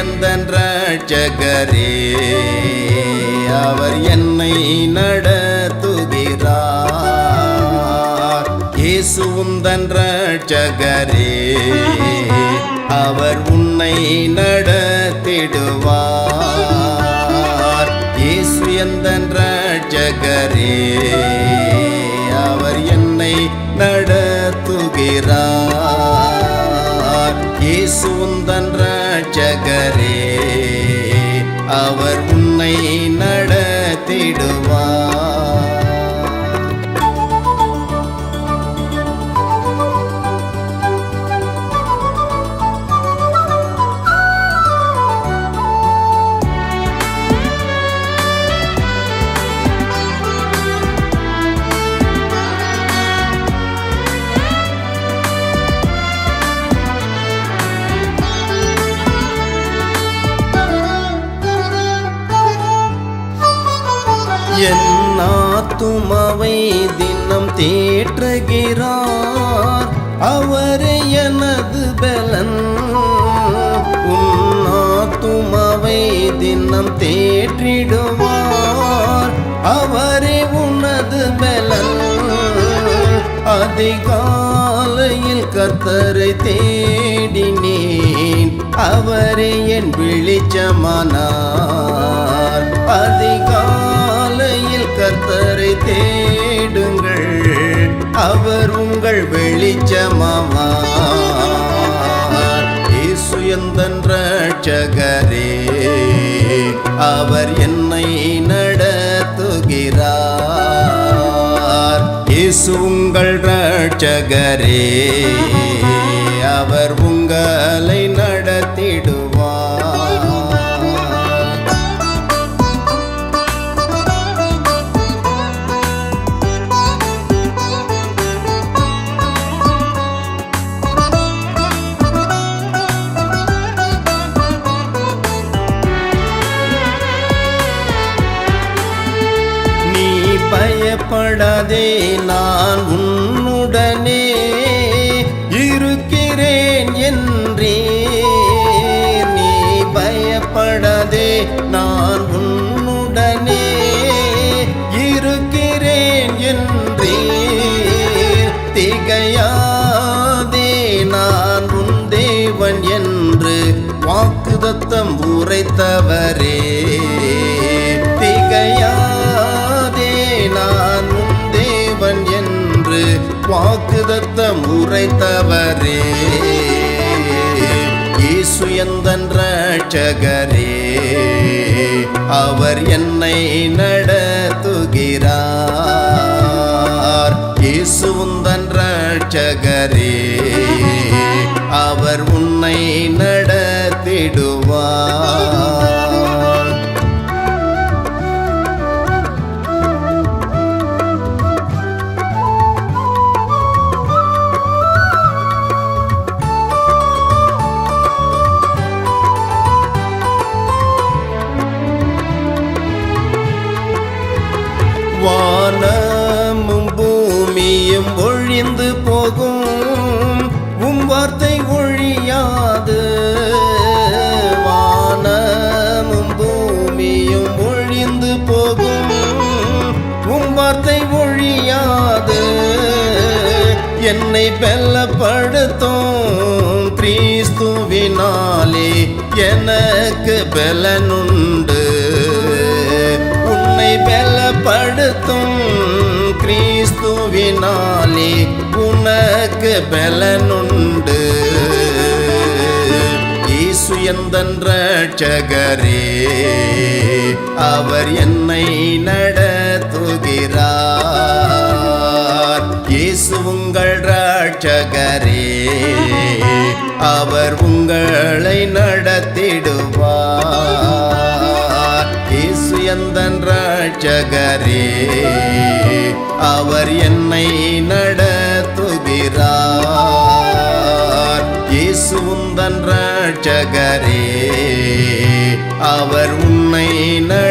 எந்தன் ரட்சகரே அவர் என்னை நடத்துகிறார். இயேசு உந்தன் ரட்சகரே அவர் உன்னை நடத்திடுவார். இயேசு எந்தன் ரட்சகரே அவர் என்னை நடத்துகிறார். இயேசு உந்தன் என் ஆத்துமாவை தினம் தேற்றுகிறார். அவரே எனது பலன். உன் ஆத்துமாவை தினம் தேற்றிடுவார். அவரே உனது பலன். அதிகாலையில் கத்தரை தேடினேன். அவரே என் வெளிச்சமானார். அதிகா கர்த்தரை தேடுங்கள் அவர் உங்கள் வெளிச்சமாவார். இயேசு எந்தன் ரட்சகரே அவர் என்னை நடத்துகிறார். இயேசு உங்கள் ரட்சகரே அவர் உங்களை நட பயப்படாதே நான் உன்னுடனே இருக்கிறேன் என்றே. நீ பயப்படாதே நான் உன்னுடனே இருக்கிறேன் என்றே. திகையாதே நான் உன் தேவன் என்று வாக்குதத்தம் உரைத்தவரே. வாக்குதத்த வாக்குதத்தம் உரைத்தவரே இயேசு எந்தன் ரட்சகரே அவர் என்னை நடத்துகிறார். இயேசு உந்தன் ரட்சகரே அவர் உன்னை நடத்திடுவார். வானமும் பூமியும் ஒழிந்து போகும். உம் வார்த்தை ஒழியாது. வானமும் பூமியும் ஒழிந்து போகும். உம் வார்த்தை ஒழியாது. என்னை பெல்லப்படுத்தும் கிறிஸ்துவினாலே எனக்கு பலனுண்டு. பலப்படுத்தும் கிறிஸ்துவினாலே உனக்கு பலனுண்டு. இயேசு எந்தன் ரட்சகரே அவர் என்னை நடத்துகிறார். இயேசு உங்கள் ரட்சகரே அவர் உங்களை நடத்திடுவார். ரட்சகரே அவர் என்னை நடத்துகிறார். இயேசு உந்தன் ரட்சகரே அவர் உன்னை நட